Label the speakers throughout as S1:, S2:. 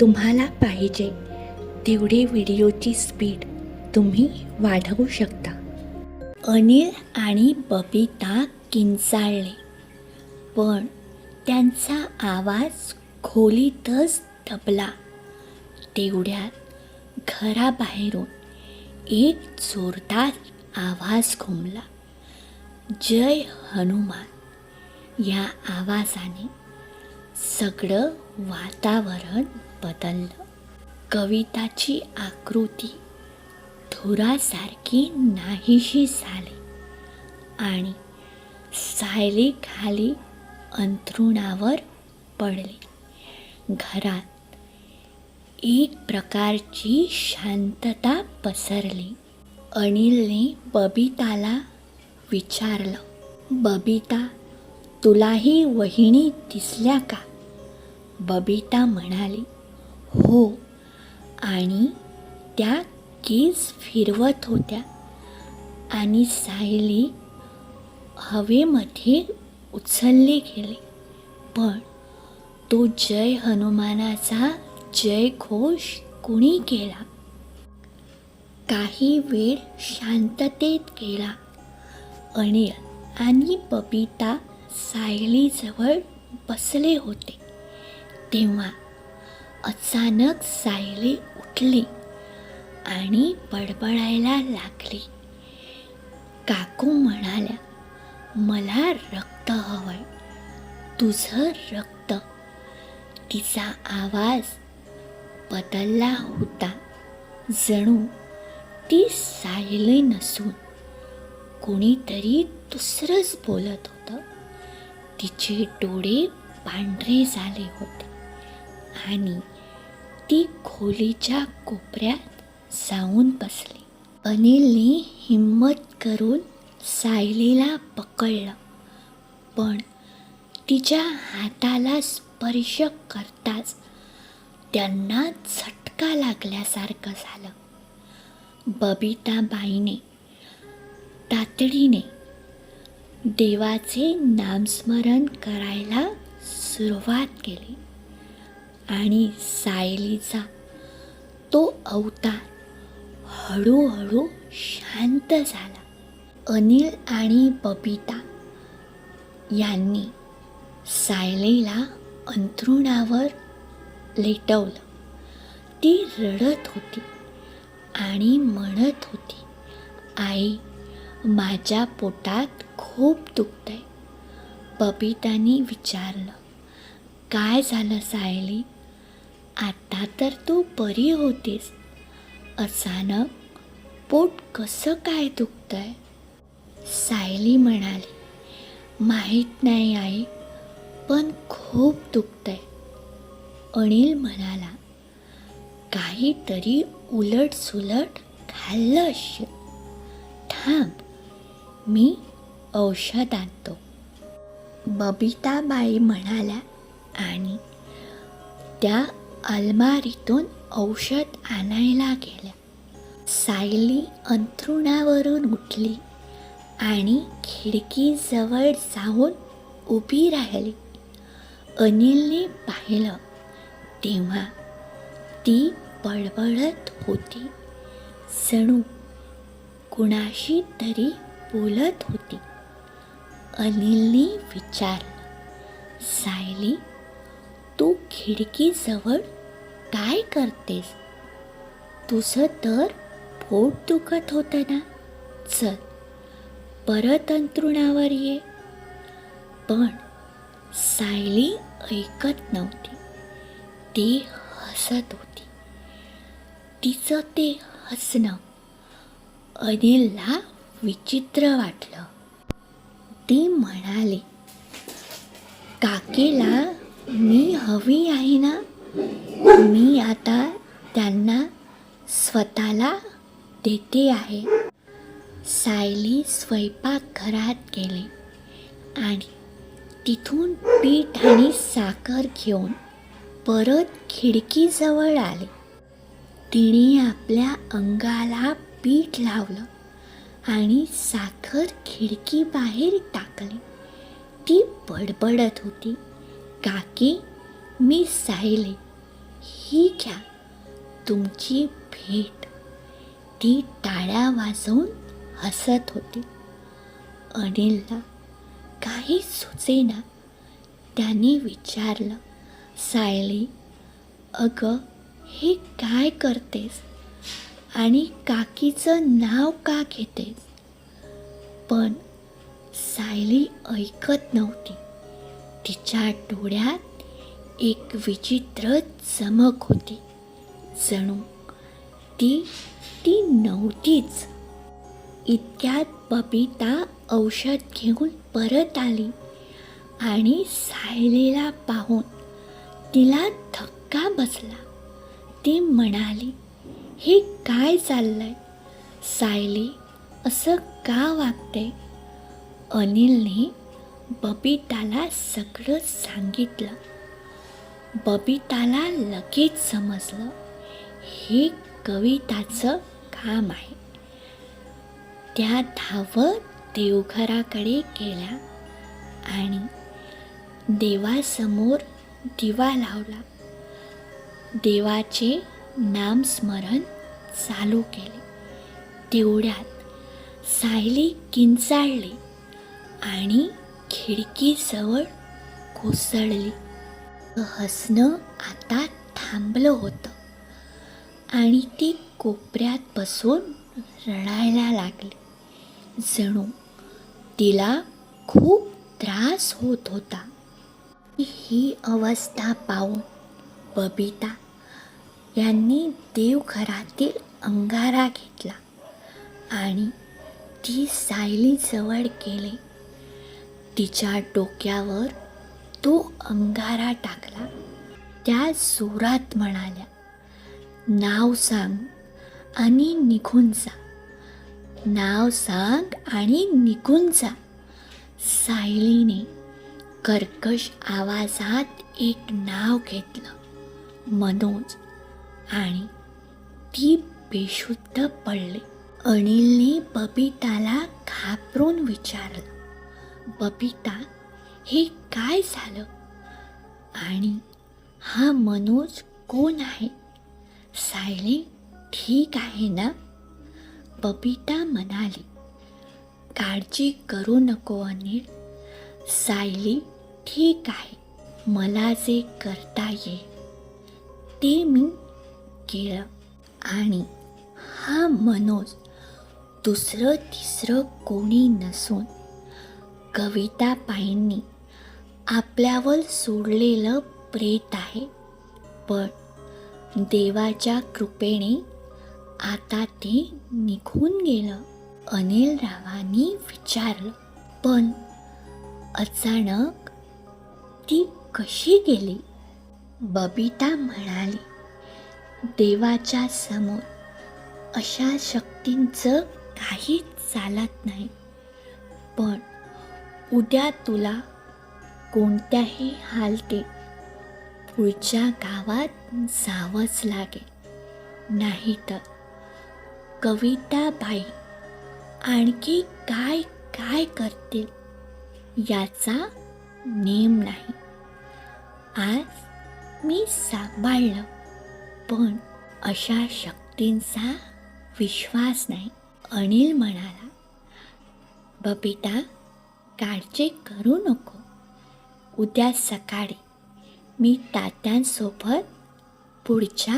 S1: तुम्हाला पाहिजे तेवढी व्हिडिओची स्पीड तुम्ही वाढवू शकता. अनिल आणि बबिता किंचाळले. पण त्यांचा आवाज खोलीतच दबला. तेवढ्यात घराबाहेरून एक जोरदार आवाज घुमला. जय हनुमान. या आवाजाने सगळं वातावरण बदललं. कविताची आकृती धुरासारखी नाहीशी झाली आणि सायली खाली अंथरुणावर पडले. घरात एक प्रकारची शांतता पसरली. अनिलने बबिताला विचारलं बबिता तुलाही वहिणी दिसल्या का? बबिता म्हणाली हो. आणि त्या केस फिरवत होत्या. आणि सायली हवेमध्ये उचलले गेले. पण तो जय हनुमानाचा जय घोष कुणी केला? काही वेळ शांततेत गेला. अनिल आणि बबिता सायलीजवळ बसले होते. तेव्हा अचानक सायली उठली आणि बडबडायला लागली. काकू म्हणाल्या मला रक्त हवंय. तुझं रक्त. तिचा आवाज बदलला होता. जणू ती सायली नसून कोणीतरी दुसरंच बोलत होतं. तिचे डोळे पांढरे झाले होते आणि ती खोलीच्या कोपऱ्यात जाऊन बसली. अनिलने हिम्मत करून सायलीला पकडलं पण तिच्या हाताला स्पर्श करताच त्यांना झटका लागल्यासारखं झालं. बबिताबाईने तातडीने देवाचे नामस्मरण करायला सुरुवात केली. आणि सायलीचा तो अवतार हळूहळू शांत झाला. अनिल आणि बबिता यांनी सायलीला अंथरुणावर लेटवलं. ती रडत होती आणि म्हणत होती आई माझ्या पोटात खूप दुखतंय. बबितानी विचारलं काय झालं सायली? आता तर तू बरी होतीस. अचानक पोट कसं काय दुखतंय? सायली म्हणाली माहीत नाही आई पण खूप दुखतंय. अनिल म्हणाला काहीतरी उलट सुलट खाल्लं असेल. थांब मी औषध आणतो. बबिताबाई म्हणाल्या आणि त्या अलमारीतून औषध आणायला गेल्या. सायली अंथरुणावरून उठली आणि खिडकीजवळ जाऊन उभी राहिली. अनिलने पाहिलं तेव्हा ती बळबळत होती. जणू कुणाशी तरी बोलत होती. अनिलने विचारलं सायली तू खिडकीजवळ काय करतेस? तुझं तर पोट दुखत होतं ना? चल परत अंतरुणावर ये. पण सायली ऐकत नव्हती. ती हसत होती. तिचं ते हसणं अनिलला विचित्र वाटलं. ती म्हणाली काकीला मी हवी आहे ना? मी आता त्यांना स्वतःला देते आहे. सायली स्वयंपाकघरात गेले आणि तिथून पीठ आणि साखर घेऊन परत खिडकीजवळ आले. तिने आपल्या अंगाला पीठ लावलं आणि साखर खिडकीबाहेर टाकली. ती बडबडत होती. काकी मी सायली. ही घ्या तुमची भेट. ती टाळ्या वाजवून हसत होती. अनिलला काही सुचेना. त्याने विचारलं सायली अगं हे काय करतेस? आणि काकीचं नाव का घेतेस? पण सायली ऐकत नव्हती. तिच्या डोळ्यात एक विचित्र चमक होती. जणू ती ती नव्हतीच. इतक्यात बबिता औषध घेऊन परत आली आणि सायलीला पाहून तिला धक्का बसला. ती म्हणाली हे काय चाललंय? सायली असं का वागते? अनिलने बबिताला सगळं सांगितलं. बबिताला लगेच समजलं हे कविताचं काम आहे. त्या धावत देवघराकडे गेल्या आणि देवासमोर दिवा लावला. देवाचे नामस्मरण चालू केले. तेवढ्यात सायली किंचाळली आणि खिडकीजवळ कोसळली. हसणं आता थांबलं होतं. आणि ती कोपऱ्यात बसून रडायला लागली. जणू तिला खूप त्रास होत होता. ही अवस्था पाहून बबिता यांनी देवघरातील अंगारा घेतला आणि ती सायलीजवळ गेले. तिच्या डोक्यावर तो अंगारा टाकला. त्या जोरात म्हणाल्या नाव सांग आणि निघून जा. नाव सांग आणि निघून जा. सायलीने कर्कश आवाजात एक नाव घेतलं मनोज आणि ती बेशुद्ध पडली. अनिलने बबिताला घाबरून विचारलं बबिता हे काय झालं? आणि हा मनोज कोण आहे? सायली ठीक आहे ना? बबिता म्हणाली काळजी करू नको अनिल. सायली ठीक आहे. मला जे करता येईल ते मी केलं. आणि हा मनोज दुसरं तिसरं कोणी नसून कविताबाईंनी आपल्यावर सोडलेलं प्रेत आहे. पण देवाच्या कृपेने आता ते निघून गेलं. अनिल रावांनी विचारलं पण अचानक ती कशी गेली? बबिता म्हणाली देवाच्या समोर अशा शक्तींचं काहीच चालत नाही. पण उद्या तुला कोणत्याही हालते पुढच्या गावात जावंच लागेल. नाहीतर कविताबाई आणखी काय काय करतील याचा नेम नाही. आज मी सांभाळलं पण अशा शक्तींचा विश्वास नाही. अनिल म्हणाला बबिता काळजी करू नको. उद्या सकाळी मी तात्यांसोबत पुढच्या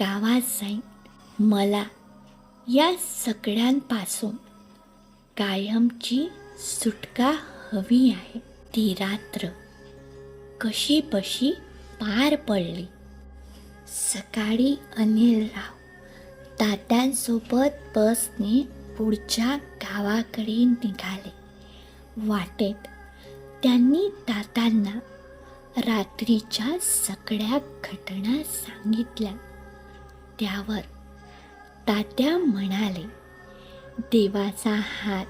S1: गावात जाईन. मला या सगळ्यांपासून कायमची सुटका हवी आहे. ती रात्र कशी बशी पार पडली. सकाळी अनिल राव तात्यांसोबत बसने पुढच्या गावाकडे निघाले. वाटेत. त्यांनी तात्यांना रात्रीच्या सगळ्या घटना सांगितल्या. त्यावर तात्या म्हणाले देवाचा हात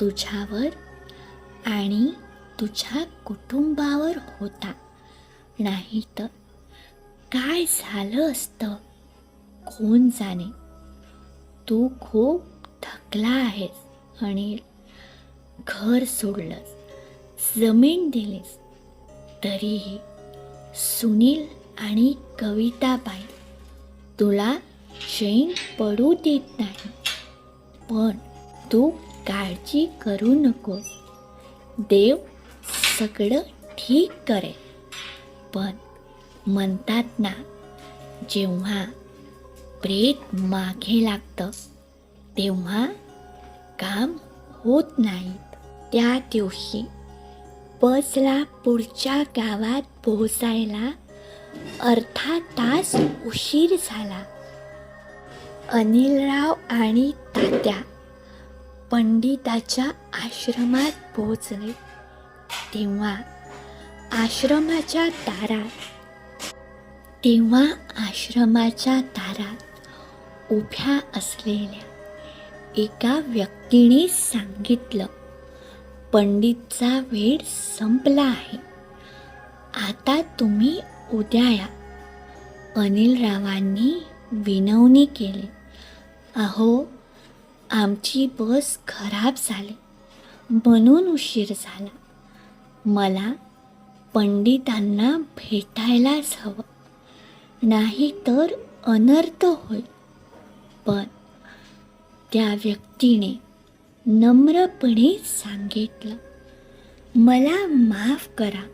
S1: तुझ्यावर आणि तुझ्या कुटुंबावर होता. नाही तर काय झालं असतं? कोण जाणे? तू खूप थकला आहेस. आणि घर सोडलंस जमीन दिलीस तरीही सुनील आणि कविताबाई तुला चैन पडू देत नाही. पण तू काळजी करू नकोस. देव सगळं ठीक करेल. पण म्हणतात ना जेव्हा प्रेत मागे लागतं तेव्हा काम होत नाही. त्या दिवशी बसला पुढच्या गावात पोहोचायला अर्धा तास उशीर झाला. अनिलराव आणि तात्या पंडिताच्या आश्रमात पोहोचले. तेव्हा आश्रमाच्या दारात तेव्हा आश्रमाच्या दारात उभ्या असलेल्या एका व्यक्तीने सांगितलं पंडितचा वेळ संपला आहे. आता तुम्ही उद्या या. अनिलरावांनी विनवणी केली. अहो आमची बस खराब झाली. म्हणून उशीर झाला. मला पंडितांना भेटायलाच हवं. नाही तर अनर्थ होईल. पण त्या व्यक्तीने नम्रपणे सांगितलं. मला माफ करा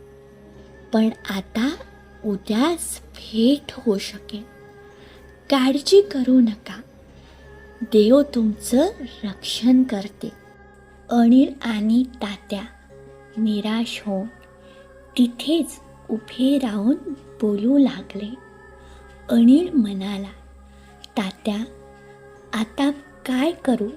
S1: पण आता उद्याच भेट होऊ शकेल. काळजी करू नका. देव तुमचं रक्षण करते. अनिल आणि तात्या निराश होऊन तिथेच उभे राहून बोलू लागले. अनिल म्हणाला तात्या आता काय करू?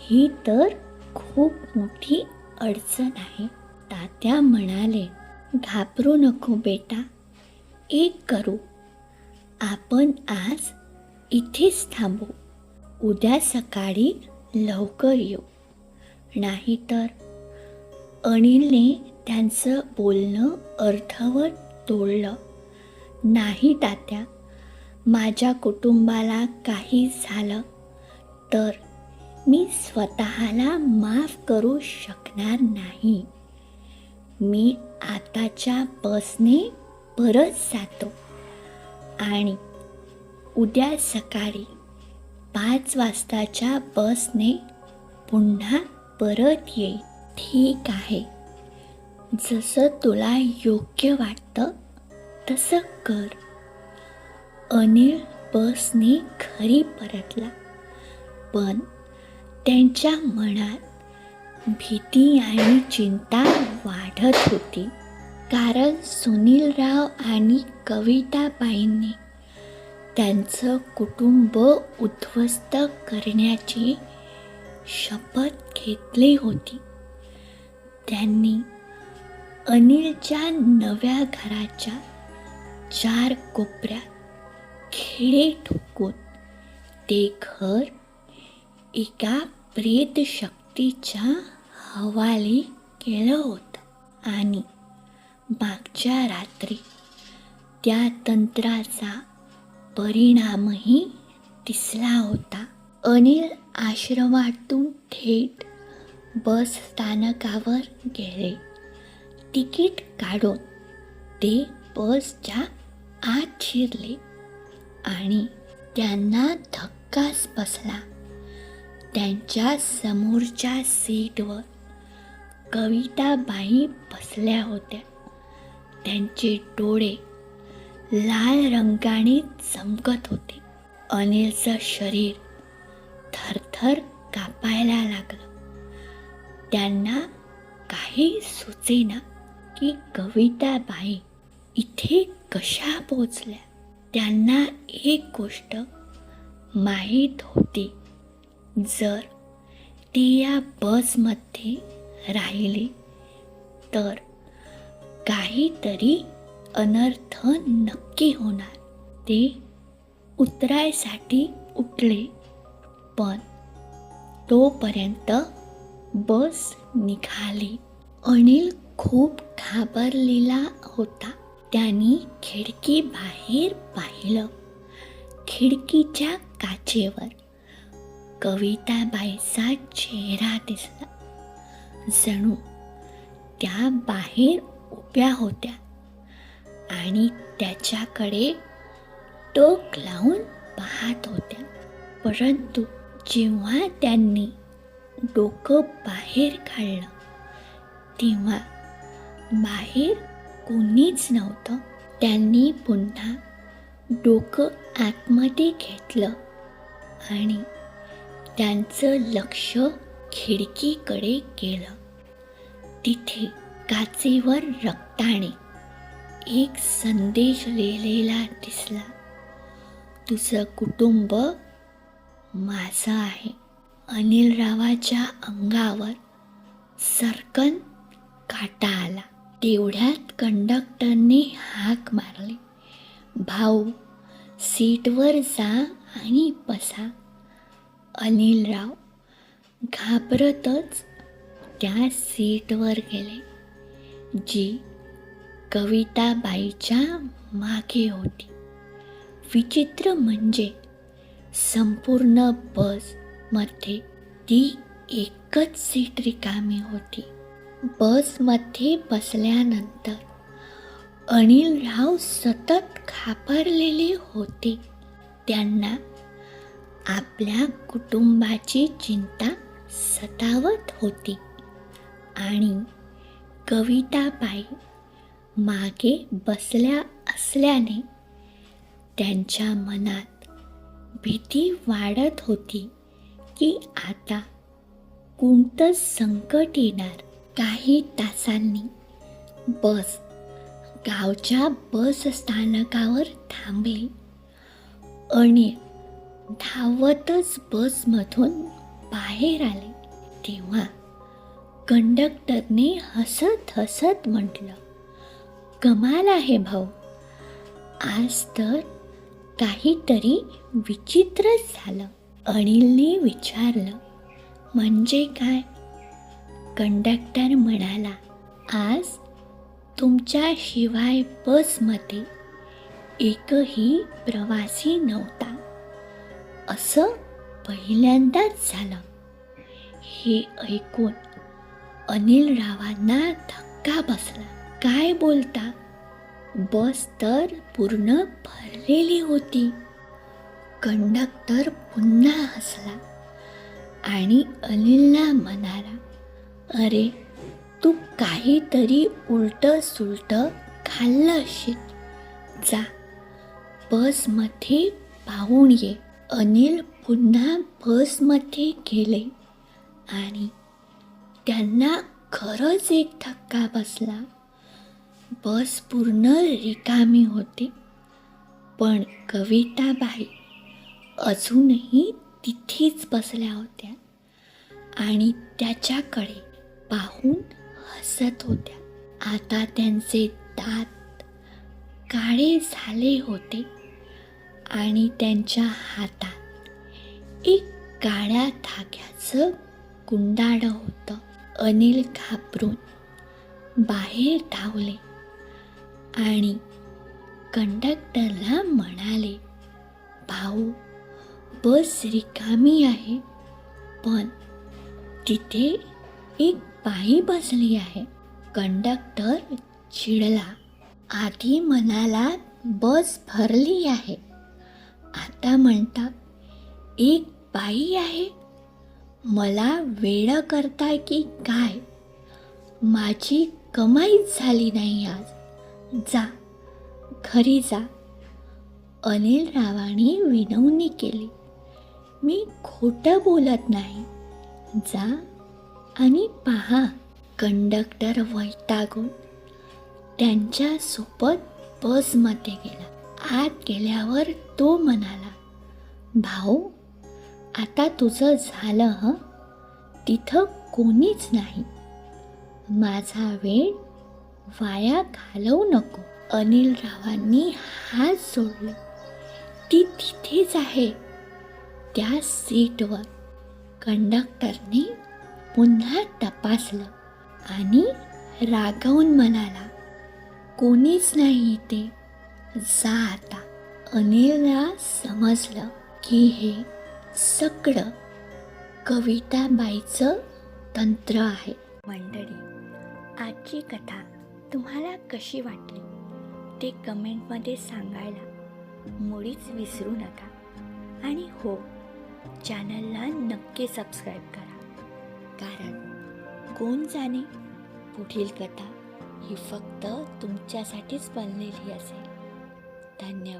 S1: ही तर खूप मोठी अडचण आहे. तात्या म्हणाले घाबरू नको बेटा एक करू. आपण आज इथेच थांबू. उद्या सकाळी लवकर येऊ. नाहीतर अनिलने त्यांचं बोलणं अर्धवट तोडलं. नाही तात्या माझ्या कुटुंबाला काही झालं तर मी स्वतःला माफ करू शकणार नाही. मी आताच्या बसने परत जातो. आणि उद्या सकाळी पाच वाजताच्या बसने पुन्हा परत येईल. ठीक आहे. जसं तुला योग्य वाटतं तसं कर. अनिल बसने घरी परतला. पण त्यांच्या मनात भीती आणि चिंता वाढत होती. कारण सुनीलराव आणि कविताबाईंनी त्यांचं कुटुंब उद्ध्वस्त करण्याची शपथ घेतली होती. त्यांनी अनिलच्या नव्या घराच्या चार कोपऱ्यात खेडे ठोकून ते घर एका प्रेत शक्तीच्या हवाली केलं होतं. आणि मागच्या रात्री त्या तंत्राचा परिणामही दिसला होता. अनिल आश्रमातून थेट बस स्थानकावर गेले. तिकीट काढून ते बसच्या आत शिरले आणि त्यांना धक्काच बसला. त्यांच्या समोरच्या सीटवर कविताबाई बसल्या होत्या. त्यांचे डोळे लाल रंगाने चमकत होते. अनिलचं शरीर थरथर कापायला लागलं. त्यांना काही सुचेना की कविताबाई इथे कशा पोचल्या. त्यांना एक गोष्ट माहीत होती. जर ते या बसमध्ये राहिले तर काहीतरी अनर्थ नक्की होणार. ते उतरायसाठी उठले पण तोपर्यंत बस निघाली. अनिल खूप घाबरलेला होता. त्यांनी खिडकी बाहेर पाहिलं. खिडकीच्या काचेवर कविताबाईचा चेहरा दिसला. जणू त्या बाहेर उभ्या होत्या आणि त्याच्याकडे टोक लावून पाहत होत्या. परंतु जेव्हा त्यांनी डोकं बाहेर काढलं तेव्हा बाहेर कोणीच नव्हतं. त्यांनी पुन्हा डोकं आतमध्ये घेतलं आणि त्यांचं लक्ष खिडकीकडे गेलं. तिथे काचेवर रक्ताने एक संदेश लिहिलेला दिसला. तुझं कुटुंब माझं आहे. अनिल रावाच्या अंगावर सरकन काटा आला. तेवढ्यात कंडक्टरने हाक मारली. भाऊ सीटवर जा आणि बसा. अनिलराव घाबरतच त्या सीटवर गेले जी कविताबाईच्या मागे होती. विचित्र म्हणजे संपूर्ण बसमध्ये ती एकच सीट रिकामी होती. बसमध्ये बसल्यानंतर अनिल राव सतत घाबरलेले होते. त्यांना आपल्या कुटुंबाची चिंता सतावत होती. आणि कविताबाई मागे बसल्या असल्याने त्यांच्या मनात भीती वाढत होती की आता कोणतं संकट येणार. काही तासांनी बस गावच्या बस स्थानकावर थांबली. आणि धावतच बसमधून बाहेर आले. तेव्हा कंडक्टरने हसत हसत म्हटलं कमाल आहे भाऊ. आज तर काहीतरी विचित्रच झालं. अनिलने विचारलं म्हणजे काय? कंडक्टर म्हणाला आज तुमच्याशिवाय बसमध्ये एकही प्रवासी नव्हता. असं पहिल्यांदाच झालं. हे ऐकून अनिल रावांना धक्का बसला. काय बोलता? बस तर पूर्ण भरलेली होती. कंडक्टर पुन्हा हसला आणि अनिलला म्हणाला अरे तू काहीतरी उलट सुलट खाल्लं असेल जा बसमध्ये पाहून ये. अनिल पुन्हा बसमध्ये गेले आणि त्यांना खरंच एक धक्का बसला. बस पूर्ण रिकामी होती पण कविताबाई अजूनही तिथेच बसल्या होत्या आणि त्याच्याकडे पाहून हसत होत्या. आता त्यांचे दात काळे झाले होते. आणि त्यांच्या हातात एक काळ्या धाग्याचं कुंडाळं होतं. अनिल घाबरून बाहेर धावले आणि कंडक्टरला म्हणाले भाऊ बस रिकामी आहे पण तिथे एक बाई बसली आहे. कंडक्टर चिडला. आधी म्हणाला बस भरली आहे. आता म्हणता एक बाई आहे. मला वेळ करताय की काय? माझी कमाईच झाली नाही आज. जा घरी जा. अनिल रावाने विनवणी केली. मी खोटं बोलत नाही. जा आणि पहा. कंडक्टर वैतागून त्यांच्यासोबत बसमध्ये गेला. आत गेल्यावर तो म्हणाला भाऊ आता तुझं झालं ह? तिथं कोणीच नाही. माझा वेळ वाया घालवू नको. अनिल रावांनी हात जोडले ती तिथेच आहे त्या सीटवर. कंडक्टरने पुन्हा तपासलं आणि रागावून म्हणाला कोणीच नाही इथे जा आता. अनिलला समजलं की हे सगळं कविताबाईचं तंत्र आहे. मंडळी आजची कथा तुम्हाला कशी वाटली? ते कमेंटमध्ये सांगायला मुळीच विसरू नका. आणि हो चॅनलला नक्की सबस्क्राईब करा. कारण कोण जाणे पुढील कथा ही फक्त तुमच्यासाठीच बनलेली असेल. धन्यवाद.